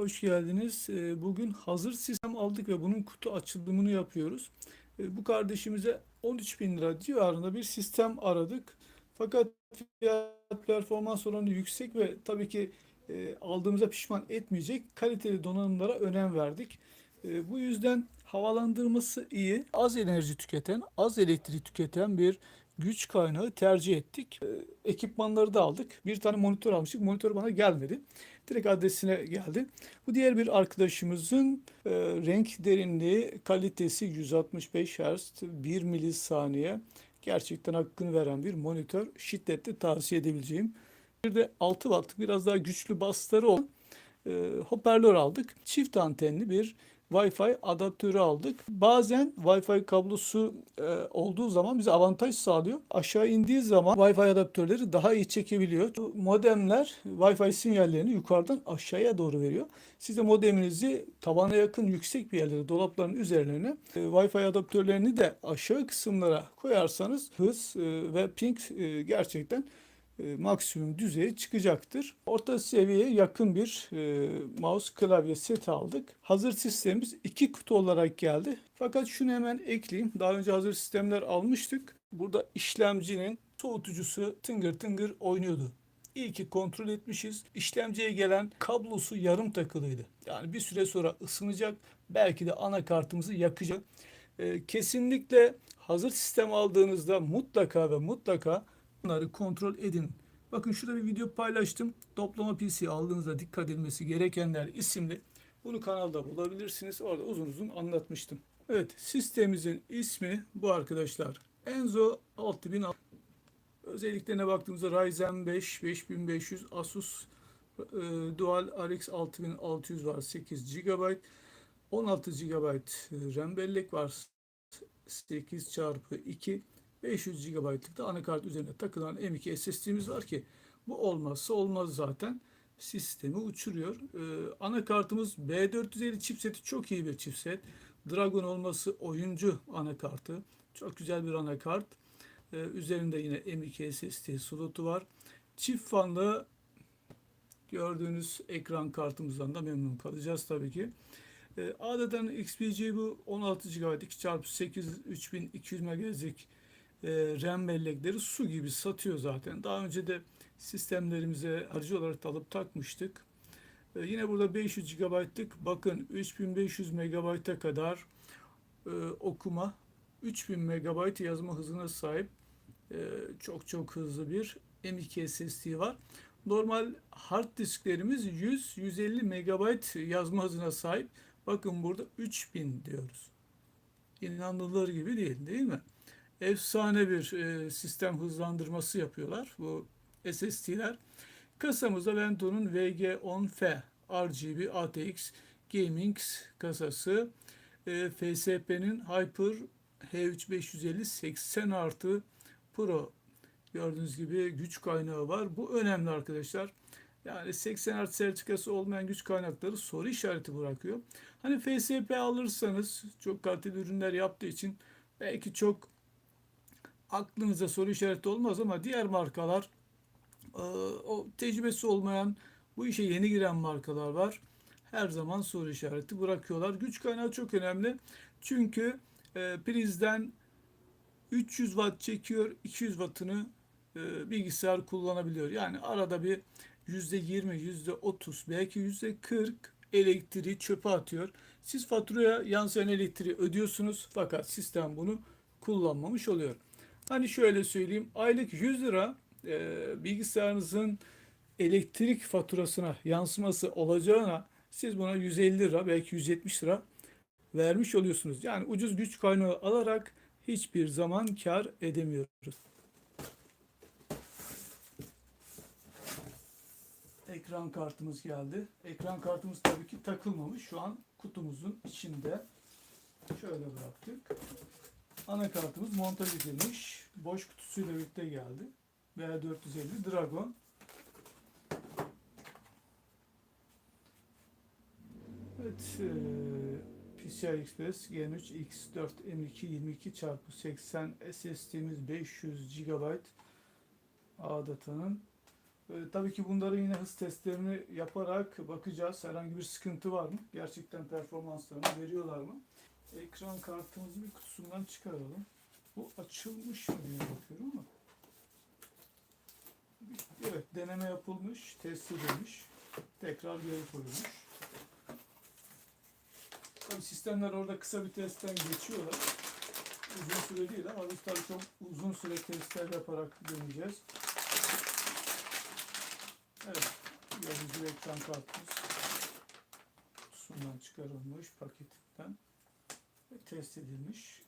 Hoş geldiniz. Ee, Bugün hazır sistem aldık ve bunun kutu açılımını yapıyoruz. Ee, Bu kardeşimize 13 bin lira civarında bir sistem aradık. Fakat fiyat performans oranı yüksek ve tabii ki e, aldığımıza pişman etmeyecek kaliteli donanımlara önem verdik. E, Bu yüzden havalandırması iyi, az enerji tüketen, az elektrik tüketen bir güç kaynağı tercih ettik. E, Ekipmanları da aldık. Bir tane monitör almıştık. Monitör bana gelmedi. Direkt adresine geldi. Bu diğer bir arkadaşımızın e, renk derinliği, kalitesi 165 Hz, 1 milisaniye. Gerçekten hakkını veren bir monitör. Şiddetle tavsiye edebileceğim. Bir de 6 watt biraz daha güçlü basları olan e, hoparlör aldık. Çift antenli bir Wi-Fi adaptörü aldık. Bazen Wi-Fi kablosu e, olduğu zaman bize avantaj sağlıyor. Aşağı indiği zaman Wi-Fi adaptörleri daha iyi çekebiliyor. Modemler Wi-Fi sinyallerini yukarıdan aşağıya doğru veriyor. Siz de modeminizi tabana yakın yüksek bir yerlere, dolapların üzerlerine e, Wi-Fi adaptörlerini de aşağı kısımlara koyarsanız hız e, ve ping e, gerçekten maksimum düzeye çıkacaktır. Orta seviyeye yakın bir e, mouse klavye seti aldık. Hazır sistemimiz iki kutu olarak geldi. Fakat şunu hemen ekleyeyim. Daha önce hazır sistemler almıştık. Burada işlemcinin soğutucusu tıngır tıngır oynuyordu. İyi ki kontrol etmişiz. İşlemciye gelen kablosu yarım takılıydı. Yani bir süre sonra ısınacak. Belki de anakartımızı yakacak. E, kesinlikle hazır sistem aldığınızda mutlaka ve mutlaka Bunları kontrol edin. Bakın şurada bir video paylaştım. Toplama PC aldığınızda dikkat edilmesi gerekenler isimli. Bunu kanalda bulabilirsiniz. Orada uzun uzun anlatmıştım. Evet sistemimizin ismi bu arkadaşlar. Enzo 6000 Özelliklerine baktığımızda Ryzen 5 5500 Asus e, Dual RX 6600 var 8 GB 16 GB RAM bellek var 8 çarpı 2 500 GB'lık da anakart üzerine takılan M2 SSD'miz var ki bu olmazsa olmaz zaten sistemi uçuruyor. Ee, anakartımız B450 chipseti çok iyi bir chipset. Dragon olması oyuncu anakartı. Çok güzel bir anakart. Ee, üzerinde yine M2 SSD slotu var. Çift fanlı gördüğünüz ekran kartımızdan da memnun kalacağız tabii ki. Ee, adeten XPG bu 16 GB 2x8 3200 MHz'lik e, RAM bellekleri su gibi satıyor zaten. Daha önce de sistemlerimize harcı olarak alıp takmıştık. E, yine burada 500 GB'lık bakın 3500 MB'a kadar e, okuma 3000 MB yazma hızına sahip e, çok çok hızlı bir M2 SSD var. Normal hard disklerimiz 100-150 MB yazma hızına sahip. Bakın burada 3000 diyoruz. İnanılır gibi değil değil mi? Efsane bir e, sistem hızlandırması yapıyorlar bu SSD'ler. Kasamızda Vento'nun VG10F RGB ATX Gaming kasası. E, FSP'nin Hyper H3550 80 artı Pro gördüğünüz gibi güç kaynağı var. Bu önemli arkadaşlar. Yani 80 artı sertifikası olmayan güç kaynakları soru işareti bırakıyor. Hani FSP alırsanız çok kaliteli ürünler yaptığı için belki çok aklınıza soru işareti olmaz ama diğer markalar e, o tecrübesi olmayan bu işe yeni giren markalar var. Her zaman soru işareti bırakıyorlar. Güç kaynağı çok önemli. Çünkü e, prizden 300 watt çekiyor, 200 wattını e, bilgisayar kullanabiliyor. Yani arada bir %20, %30 belki %40 elektriği çöpe atıyor. Siz faturaya yansıyan elektriği ödüyorsunuz fakat sistem bunu kullanmamış oluyor. Hani şöyle söyleyeyim aylık 100 lira e, bilgisayarınızın elektrik faturasına yansıması olacağına siz buna 150 lira belki 170 lira vermiş oluyorsunuz. Yani ucuz güç kaynağı alarak hiçbir zaman kar edemiyoruz. Ekran kartımız geldi. Ekran kartımız tabii ki takılmamış. Şu an kutumuzun içinde. Şöyle bıraktık. Anakartımız montaj edilmiş. Boş kutusuyla birlikte geldi. B450 Dragon. Evet, e, PCI Express G3 X4 M2 22 çarpı 80 SSD'miz 500 GB A datanın E, tabii ki bunları yine hız testlerini yaparak bakacağız. Herhangi bir sıkıntı var mı? Gerçekten performanslarını veriyorlar mı? Ekran kartımızı bir kutusundan çıkaralım. Bu açılmış mı diye bakıyorum ama. Evet deneme yapılmış, test edilmiş. Tekrar geri koyulmuş. Tabii sistemler orada kısa bir testten geçiyorlar. Uzun süre değil ama biz tabii çok uzun süre testler yaparak deneyeceğiz. Evet, yazıcı ekran kartımız kutusundan çıkarılmış paketinden test edilmiş.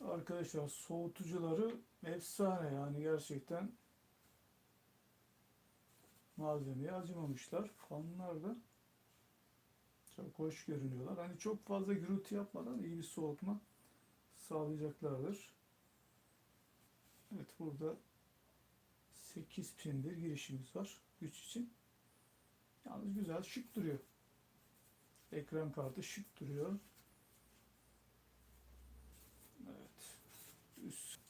Arkadaşlar soğutucuları efsane yani gerçekten malzemeye acımamışlar. Fanlar da çok hoş görünüyorlar. Hani çok fazla gürültü yapmadan iyi bir soğutma sağlayacaklardır. Evet burada 8 pin bir girişimiz var güç için. Yalnız güzel şık duruyor. Ekran kartı şık duruyor. Evet. Üst.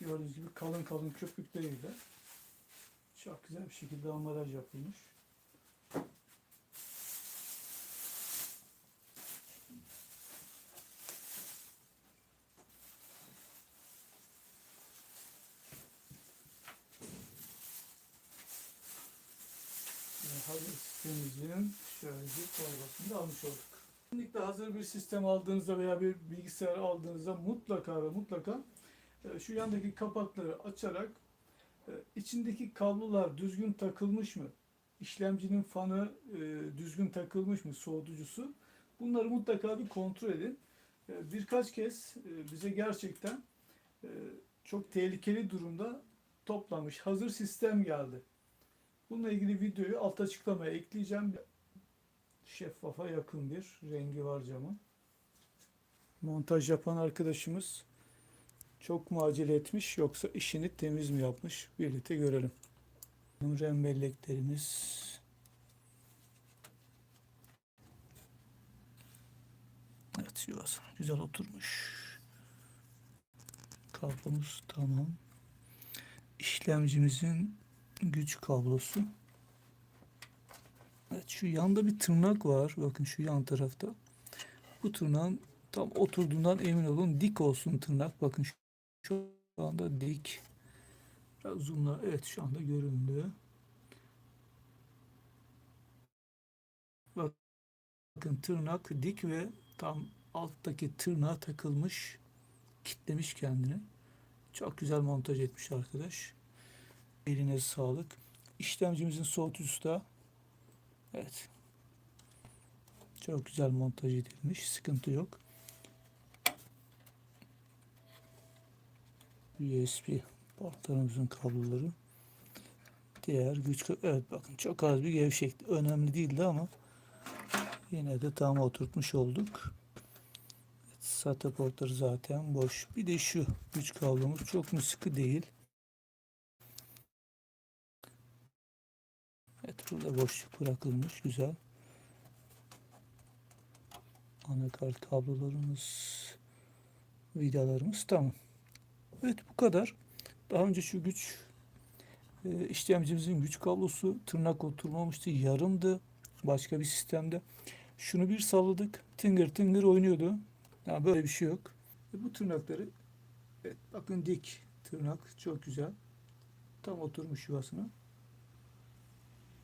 Gördüğünüz gibi kalın kalın köpükleriyle çok güzel bir şekilde ambalaj yapılmış. Ve hazır sistemimizin bir torbasını almış olduk. Kesinlikle hazır bir sistem aldığınızda veya bir bilgisayar aldığınızda mutlaka ve mutlaka e, şu yandaki kapakları açarak e, içindeki kablolar düzgün takılmış mı? İşlemcinin fanı e, düzgün takılmış mı? Soğutucusu. Bunları mutlaka bir kontrol edin. Birkaç kez bize gerçekten çok tehlikeli durumda toplamış hazır sistem geldi. Bununla ilgili videoyu alt açıklamaya ekleyeceğim. Şeffafa yakın bir rengi var camın. Montaj yapan arkadaşımız çok mu acele etmiş yoksa işini temiz mi yapmış? Birlikte görelim. RAM belleklerimiz. Evet yuvası güzel oturmuş. Kablomuz tamam. İşlemcimizin güç kablosu. Evet şu yanda bir tırnak var. Bakın şu yan tarafta. Bu tırnağın tam oturduğundan emin olun. Dik olsun tırnak. Bakın şu, şu anda dik. Biraz zoomla. Evet şu anda göründü. Bakın tırnak dik ve tam alttaki tırnağa takılmış. Kitlemiş kendini. Çok güzel montaj etmiş arkadaş. Eline sağlık. İşlemcimizin soğutucusu da evet. Çok güzel montaj edilmiş. Sıkıntı yok. USB portlarımızın kabloları. Diğer güç evet bakın çok az bir gevşekti. Önemli değildi ama yine de tam oturtmuş olduk. SATA portları zaten boş. Bir de şu güç kablomuz çok mu sıkı değil. Burada boşluk bırakılmış. Güzel. Anakart kablolarımız vidalarımız tamam. Evet bu kadar. Daha önce şu güç e, işlemcimizin güç kablosu tırnak oturmamıştı. Yarımdı. Başka bir sistemde. Şunu bir salladık. Tıngır tıngır oynuyordu. Yani böyle bir şey yok. E, bu tırnakları evet, bakın dik tırnak çok güzel. Tam oturmuş yuvasına.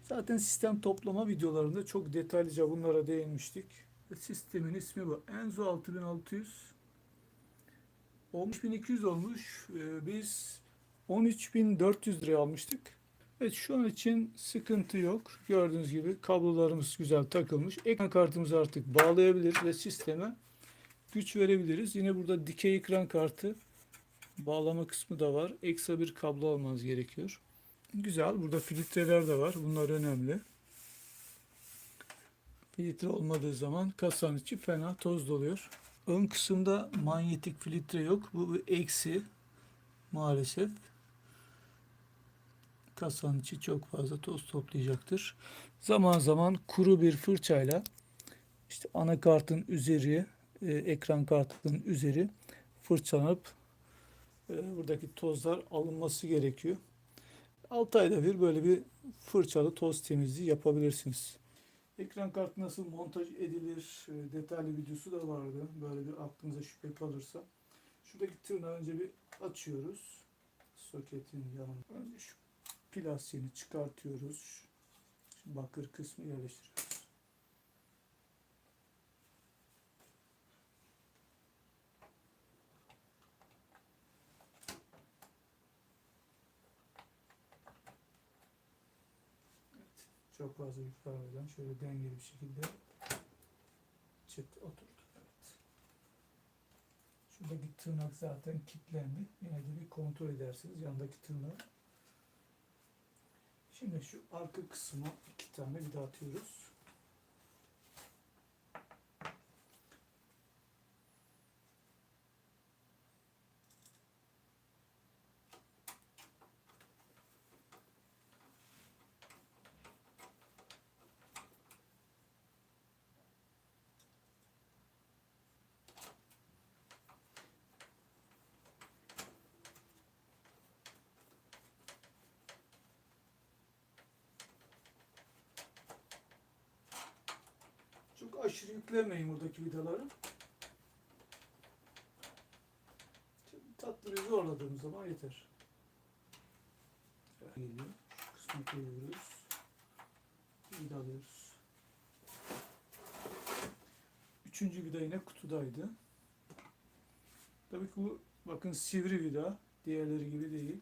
Zaten sistem toplama videolarında çok detaylıca bunlara değinmiştik. Sistemin ismi bu. Enzo 6600 11200 olmuş. Ee, Biz 13400 liraya almıştık. Evet şu an için sıkıntı yok. Gördüğünüz gibi kablolarımız güzel takılmış. Ekran kartımızı artık bağlayabilir ve sisteme güç verebiliriz. Yine burada dikey ekran kartı bağlama kısmı da var. Ekstra bir kablo almanız gerekiyor. Güzel. Burada filtreler de var. Bunlar önemli. Filtre olmadığı zaman kasanın içi fena toz doluyor. Ön kısımda manyetik filtre yok. Bu bir eksi. maalesef kasanın içi çok fazla toz toplayacaktır. Zaman zaman kuru bir fırçayla işte anakartın üzeri, e, ekran kartının üzeri fırçalanıp e, buradaki tozlar alınması gerekiyor. 6 ayda bir böyle bir fırçalı toz temizliği yapabilirsiniz. Ekran kartı nasıl montaj edilir e, detaylı videosu da vardı. Böyle bir aklınıza şüphe kalırsa. Şuradaki tırnağı önce bir açıyoruz. Soketin yanında. Önce şu plastiğini çıkartıyoruz. Şu bakır kısmı yerleştiriyoruz. Çok fazla vermeden şöyle dengeli bir şekilde çıt oturdu. Evet. Şuradaki tırnak zaten kilitlendi. Yine de bir kontrol edersiniz yandaki tırnağı. Şimdi şu arka kısma iki tane vida atıyoruz. Çok aşırı yüklemeyin buradaki vidaları. Tatlı bir zorladığımız zaman yeter. Geliyor. Şu kısmı koyuyoruz. Vidalıyoruz. Üçüncü vida yine kutudaydı. Tabii ki bu bakın sivri vida. Diğerleri gibi değil.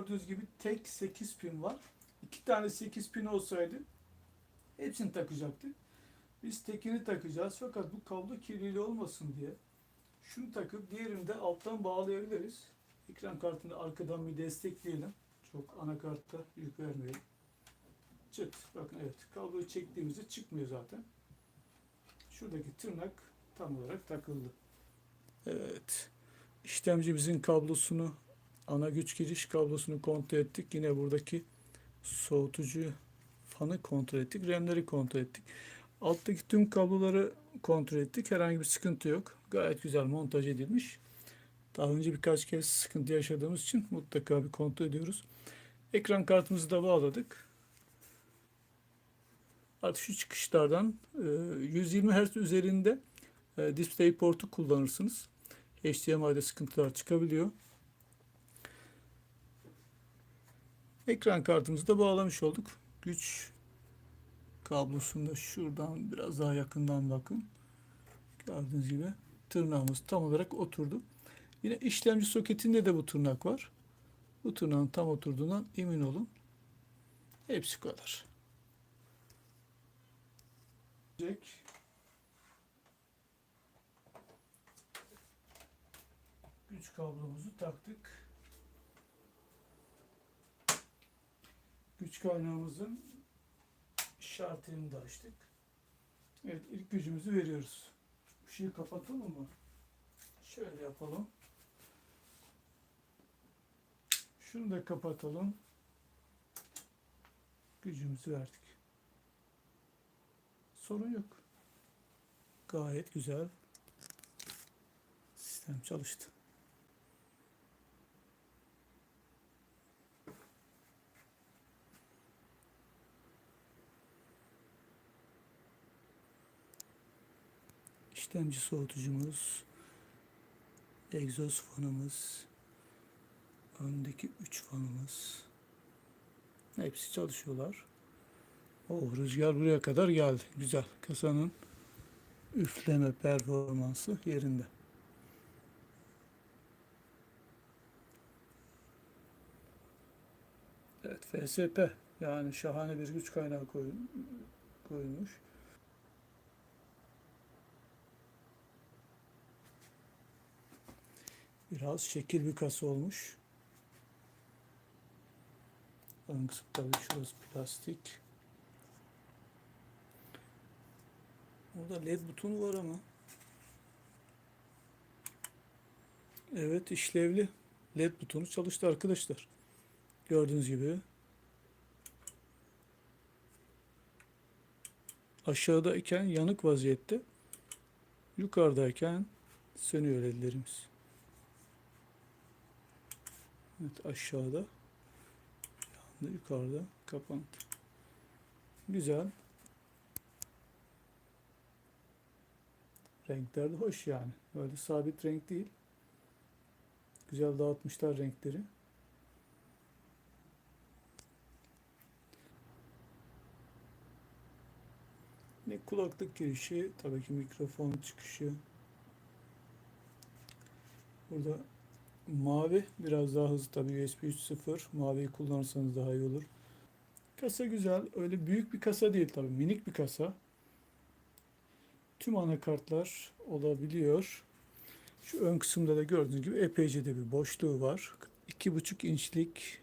Gördüğünüz gibi tek 8 pin var. İki tane 8 pin olsaydı hepsini takacaktık. Biz tekini takacağız fakat bu kablo kirliliği olmasın diye şunu takıp diğerini de alttan bağlayabiliriz. Ekran kartını arkadan bir destekleyelim. Çok anakartta yük vermeyelim. Çıt. Bakın evet kabloyu çektiğimizde çıkmıyor zaten. Şuradaki tırnak tam olarak takıldı. Evet. İşlemcimizin kablosunu ana güç giriş kablosunu kontrol ettik. Yine buradaki soğutucu fanı kontrol ettik. RAM'leri kontrol ettik. Alttaki tüm kabloları kontrol ettik. Herhangi bir sıkıntı yok. Gayet güzel montaj edilmiş. Daha önce birkaç kez sıkıntı yaşadığımız için mutlaka bir kontrol ediyoruz. Ekran kartımızı da bağladık. Artık şu çıkışlardan e, 120 Hz üzerinde e, display portu kullanırsınız. HDMI'de sıkıntılar çıkabiliyor. Ekran kartımızı da bağlamış olduk. Güç kablosunda şuradan biraz daha yakından bakın. Gördüğünüz gibi tırnağımız tam olarak oturdu. Yine işlemci soketinde de bu tırnak var. Bu tırnağın tam oturduğundan emin olun. Hepsi kadar. Güç kablomuzu taktık. Güç kaynağımızın şartını da açtık. Evet ilk gücümüzü veriyoruz. Işığı kapatalım mı? Şöyle yapalım. Şunu da kapatalım. Gücümüzü verdik. Sorun yok. Gayet güzel. Sistem çalıştı. İşlemci soğutucumuz, egzoz fanımız, öndeki 3 fanımız hepsi çalışıyorlar. O rüzgar buraya kadar geldi. Güzel. Kasanın üfleme performansı yerinde. Evet FSP yani şahane bir güç kaynağı koyun, koyulmuş. Biraz şekil bir kasa olmuş. Ön kısım tabii şurası plastik. Burada led butonu var ama. Evet işlevli. Led butonu çalıştı arkadaşlar. Gördüğünüz gibi. Aşağıdayken yanık vaziyette. Yukarıdayken sönüyor ledlerimiz. Evet aşağıda. Yandı yukarıda kapandı. Güzel. Renkler de hoş yani. Öyle sabit renk değil. Güzel dağıtmışlar renkleri. Ne kulaklık girişi, tabii ki mikrofon çıkışı. Burada mavi biraz daha hızlı tabii USB 3.0. Maviyi kullanırsanız daha iyi olur. Kasa güzel. Öyle büyük bir kasa değil tabii. Minik bir kasa. Tüm anakartlar olabiliyor. Şu ön kısımda da gördüğünüz gibi epeyce de bir boşluğu var. 2,5 inçlik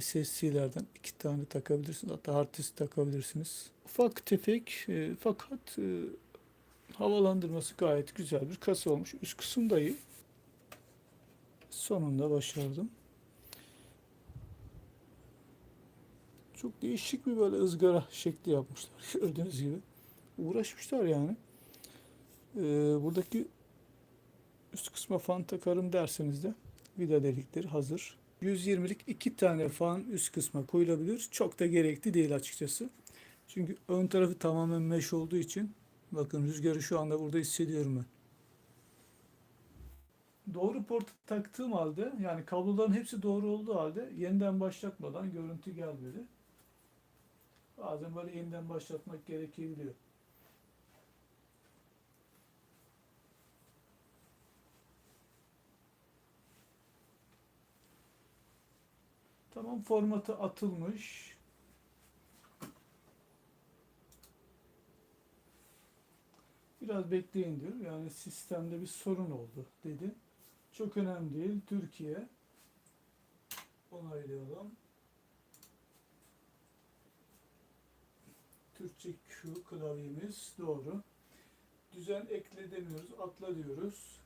SSC'lerden iki tane takabilirsiniz. Hatta hard disk takabilirsiniz. Ufak tefek e, fakat e, havalandırması gayet güzel bir kasa olmuş. Üst kısım da iyi. Sonunda başardım. Çok değişik bir böyle ızgara şekli yapmışlar. Gördüğünüz gibi. Uğraşmışlar yani. Ee, buradaki üst kısma fan takarım derseniz de vida delikleri hazır. 120'lik iki tane fan üst kısma koyulabilir. Çok da gerekli değil açıkçası. Çünkü ön tarafı tamamen mesh olduğu için bakın rüzgarı şu anda burada hissediyorum ben. Doğru portu taktığım halde yani kabloların hepsi doğru olduğu halde yeniden başlatmadan görüntü gelmedi. Bazen böyle yeniden başlatmak gerekebiliyor. Tamam formatı atılmış. Biraz bekleyin diyor. Yani sistemde bir sorun oldu dedi. Çok önemli değil. Türkiye onaylayalım. Türkçe Q klavyemiz doğru. Düzen ekle demiyoruz. Atla diyoruz.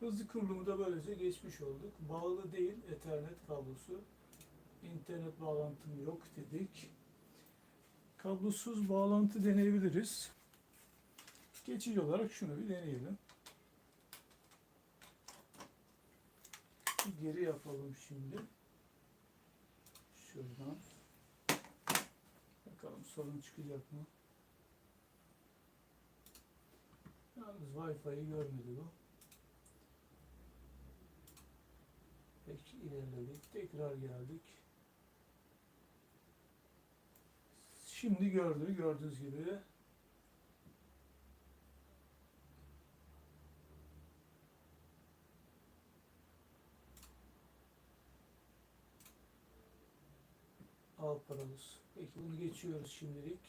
Hızlı kurulumu da böylece geçmiş olduk. Bağlı değil Ethernet kablosu. İnternet bağlantım yok dedik. Kablosuz bağlantı deneyebiliriz. Geçici olarak şunu bir deneyelim. Geri yapalım şimdi. Şuradan. Bakalım sorun çıkacak mı? Yalnız Wi-Fi'yi görmedi bu. Peki ilerledik. Tekrar geldik. Şimdi gördü. Gördüğünüz gibi. Al paramız. Peki bunu geçiyoruz şimdilik.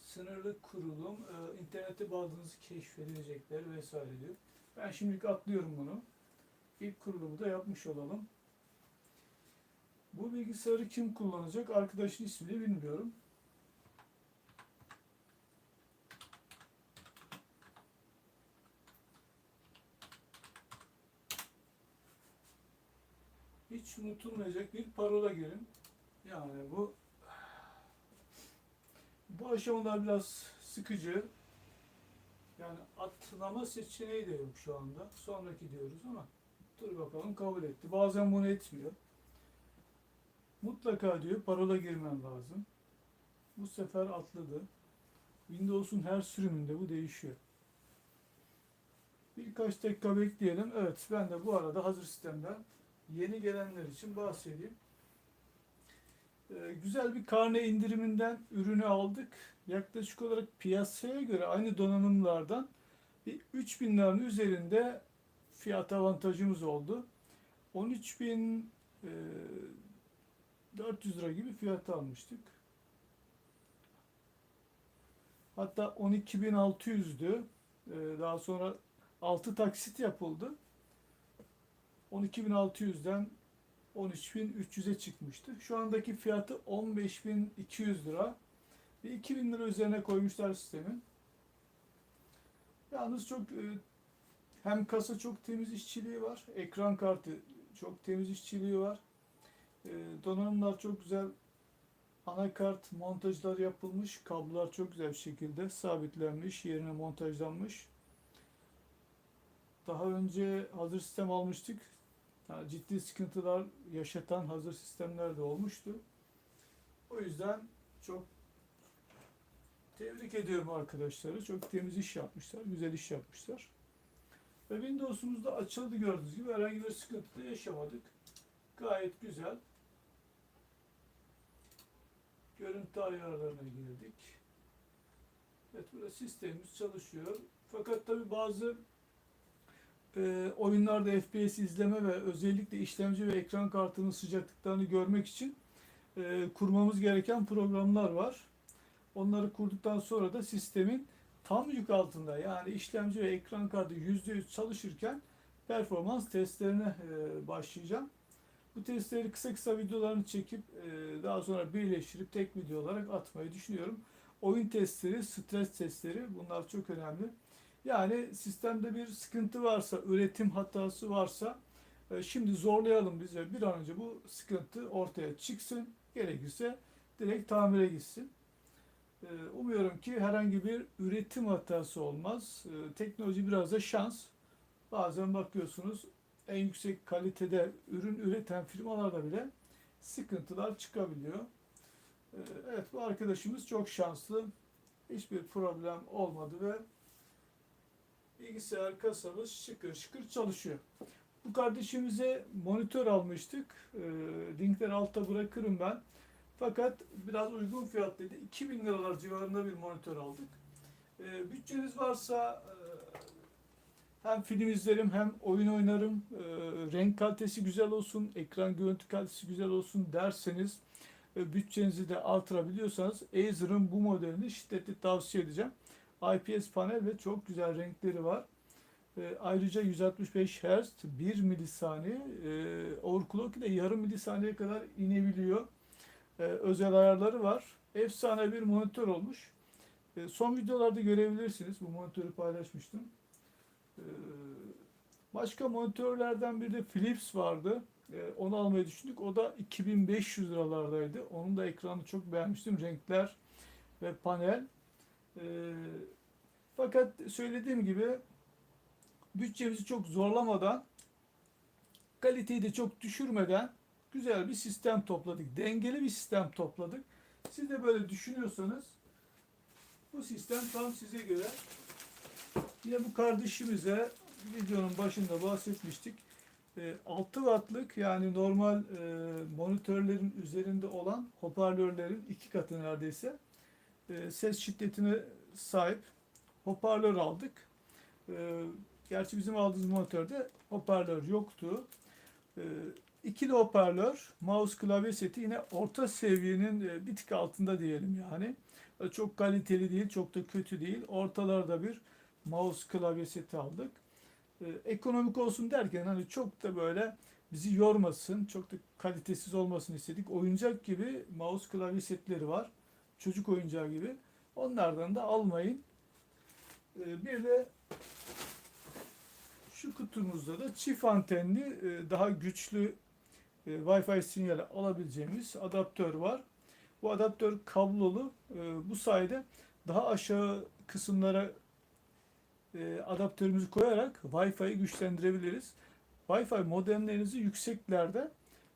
Sınırlı kurulum, e, internete bağladığınızı keşfedilecekler vesaire diyor. Ben şimdilik atlıyorum bunu. İlk kurulumu da yapmış olalım. Bu bilgisayarı kim kullanacak? Arkadaşın ismini bilmiyorum. Hiç unutulmayacak bir parola girin. Yani bu bu aşamalar biraz sıkıcı. Yani atlama seçeneği de yok şu anda. Sonraki diyoruz ama dur bakalım kabul etti. Bazen bunu etmiyor. Mutlaka diyor parola girmen lazım. Bu sefer atladı. Windows'un her sürümünde bu değişiyor. Birkaç dakika bekleyelim. Evet ben de bu arada hazır sistemden yeni gelenler için bahsedeyim. Ee, güzel bir karne indiriminden ürünü aldık. Yaklaşık olarak piyasaya göre aynı donanımlardan bir 3000 liranın üzerinde fiyat avantajımız oldu. 13.400 lira gibi fiyat almıştık. Hatta 12.600'dü. Ee, Daha sonra 6 taksit yapıldı. 12.600'den 13.300'e çıkmıştı. Şu andaki fiyatı 15.200 lira. Bir 2000 lira üzerine koymuşlar sistemin. Yalnız çok e, hem kasa çok temiz işçiliği var. Ekran kartı çok temiz işçiliği var. E, donanımlar çok güzel. Anakart montajlar yapılmış. Kablolar çok güzel bir şekilde sabitlenmiş. Yerine montajlanmış. Daha önce hazır sistem almıştık. Yani ciddi sıkıntılar yaşatan hazır sistemler de olmuştu. O yüzden çok tebrik ediyorum arkadaşları. Çok temiz iş yapmışlar, güzel iş yapmışlar. Ve Windows'umuz da açıldı gördüğünüz gibi. Herhangi bir sıkıntı da yaşamadık. Gayet güzel. Görüntü ayarlarına girdik. Evet burada sistemimiz çalışıyor. Fakat tabi bazı e, oyunlarda FPS izleme ve özellikle işlemci ve ekran kartının sıcaklıklarını görmek için e, kurmamız gereken programlar var. Onları kurduktan sonra da sistemin tam yük altında yani işlemci ve ekran kartı %100 çalışırken performans testlerine e, başlayacağım. Bu testleri kısa kısa videolarını çekip e, daha sonra birleştirip tek video olarak atmayı düşünüyorum. Oyun testleri, stres testleri bunlar çok önemli. Yani sistemde bir sıkıntı varsa, üretim hatası varsa e, şimdi zorlayalım biz bir an önce bu sıkıntı ortaya çıksın. Gerekirse direkt tamire gitsin. E, Umuyorum ki herhangi bir üretim hatası olmaz. E, Teknoloji biraz da şans. Bazen bakıyorsunuz en yüksek kalitede ürün üreten firmalarda bile sıkıntılar çıkabiliyor. Evet bu arkadaşımız çok şanslı. Hiçbir problem olmadı ve bilgisayar kasamız şıkır şıkır çalışıyor. Bu kardeşimize monitör almıştık. E, linkleri altta bırakırım ben. Fakat biraz uygun fiyatlıydı. 2000 liralar civarında bir monitör aldık. E, bütçeniz varsa e, hem film izlerim hem oyun oynarım. E, renk kalitesi güzel olsun, ekran görüntü kalitesi güzel olsun derseniz e, bütçenizi de artırabiliyorsanız Acer'ın bu modelini şiddetle tavsiye edeceğim. IPS panel ve çok güzel renkleri var. E, ayrıca 165 Hz 1 milisaniye e, overclock ile yarım milisaniyeye kadar inebiliyor. E, özel ayarları var. Efsane bir monitör olmuş. E, son videolarda görebilirsiniz. Bu monitörü paylaşmıştım. E, başka monitörlerden bir de Philips vardı. E, onu almayı düşündük. O da 2500 liralardaydı. Onun da ekranı çok beğenmiştim. Renkler ve panel. E, fakat söylediğim gibi bütçemizi çok zorlamadan kaliteyi de çok düşürmeden güzel bir sistem topladık. Dengeli bir sistem topladık. Siz de böyle düşünüyorsanız bu sistem tam size göre. Yine bu kardeşimize videonun başında bahsetmiştik. E, 6 wattlık yani normal e, monitörlerin üzerinde olan hoparlörlerin iki katı neredeyse e, ses şiddetine sahip hoparlör aldık. E, gerçi bizim aldığımız monitörde hoparlör yoktu. E, hoparlör, mouse klavye seti yine orta seviyenin e, bir tık altında diyelim yani. E, Çok kaliteli değil, çok da kötü değil. Ortalarda bir mouse klavye seti aldık. Ekonomik olsun derken hani çok da böyle bizi yormasın, çok da kalitesiz olmasını istedik. Oyuncak gibi mouse klavye setleri var. Çocuk oyuncağı gibi. Onlardan da almayın. E, Bir de şu kutumuzda da çift antenli e, daha güçlü e, Wi-Fi sinyali alabileceğimiz adaptör var. Bu adaptör kablolu. E, Bu sayede daha aşağı kısımlara adaptörümüzü koyarak Wi-Fi'yi güçlendirebiliriz. Wi-Fi modemlerinizi yükseklerde,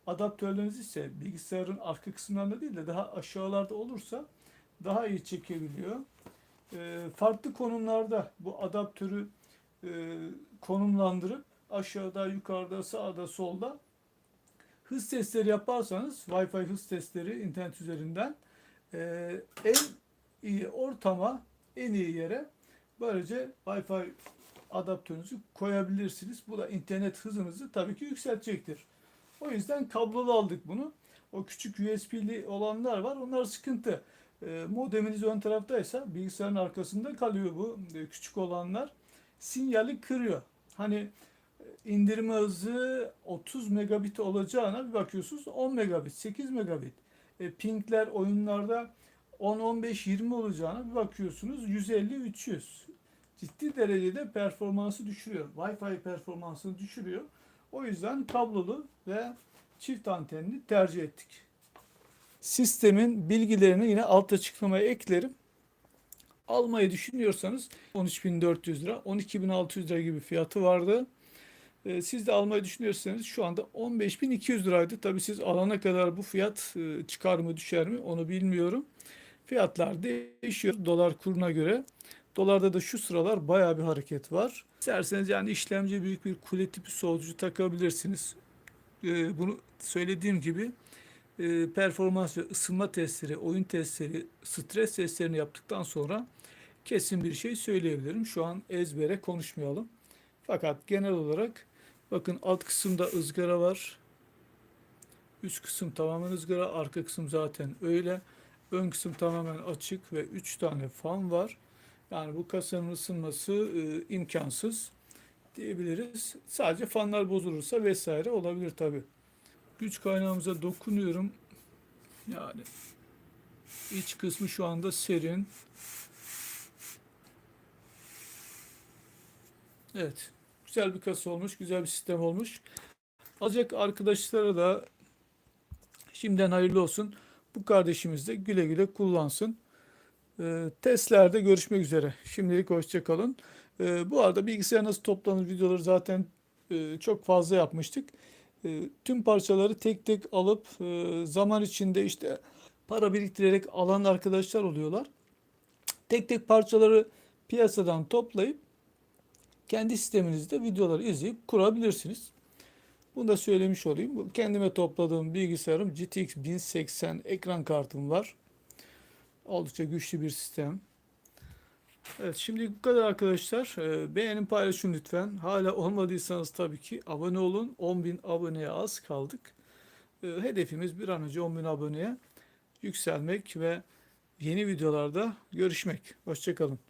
adaptörleriniz ise bilgisayarın arka kısımlarında değil de daha aşağılarda olursa daha iyi çekebiliyor. E, Farklı konumlarda bu adaptörü e, konumlandırıp aşağıda, yukarıda, sağda, solda hız testleri yaparsanız Wi-Fi hız testleri internet üzerinden e, en iyi ortama, en iyi yere böylece Wi-Fi adaptörünüzü koyabilirsiniz. Bu da internet hızınızı tabii ki yükseltecektir. O yüzden kablolu aldık bunu. O küçük USB'li olanlar var. Onlar sıkıntı. E, modeminiz ön taraftaysa bilgisayarın arkasında kalıyor bu e, küçük olanlar. Sinyali kırıyor. Hani e, indirme hızı 30 megabit olacağına bir bakıyorsunuz 10 megabit, 8 megabit. E, pingler oyunlarda 10, 15, 20 olacağına bir bakıyorsunuz 150, 300. Ciddi derecede performansı düşürüyor. Wi-Fi performansını düşürüyor. O yüzden kablolu ve çift antenli tercih ettik. Sistemin bilgilerini yine alt açıklamaya eklerim. Almayı düşünüyorsanız 13.400 lira, 12.600 lira gibi fiyatı vardı. Ee, Siz de almayı düşünüyorsanız şu anda 15.200 liraydı. Tabii siz alana kadar bu fiyat e, çıkar mı düşer mi onu bilmiyorum. Fiyatlar değişiyor dolar kuruna göre. Dolarda da şu sıralar bayağı bir hareket var. İsterseniz yani işlemci büyük bir kule tipi soğutucu takabilirsiniz. Ee, Bunu söylediğim gibi e, performans ve ısınma testleri, oyun testleri, stres testlerini yaptıktan sonra kesin bir şey söyleyebilirim. Şu an ezbere konuşmayalım. Fakat genel olarak bakın alt kısımda ızgara var. Üst kısım tamamen ızgara, arka kısım zaten öyle. Ön kısım tamamen açık ve 3 tane fan var. Yani bu kasanın ısınması e, imkansız diyebiliriz. Sadece fanlar bozulursa vesaire olabilir tabi. Güç kaynağımıza dokunuyorum. Yani iç kısmı şu anda serin. Evet. Güzel bir kasa olmuş. Güzel bir sistem olmuş. Alacak arkadaşlara da şimdiden hayırlı olsun. Bu kardeşimiz de güle güle kullansın. Ee, testlerde görüşmek üzere. Şimdilik hoşça kalın. Ee, bu arada bilgisayar nasıl toplanır videoları zaten e, çok fazla yapmıştık. E, tüm parçaları tek tek alıp e, zaman içinde işte para biriktirerek alan arkadaşlar oluyorlar. Tek tek parçaları piyasadan toplayıp kendi sisteminizde videoları izleyip kurabilirsiniz. Bunu da söylemiş olayım. Kendime topladığım bilgisayarım GTX 1080 ekran kartım var. Oldukça güçlü bir sistem. Evet şimdi bu kadar arkadaşlar. Ee, Beğenin paylaşın lütfen. Hala olmadıysanız tabii ki abone olun. 10.000 aboneye az kaldık. Ee, Hedefimiz bir an önce 10.000 aboneye yükselmek ve yeni videolarda görüşmek. Hoşçakalın.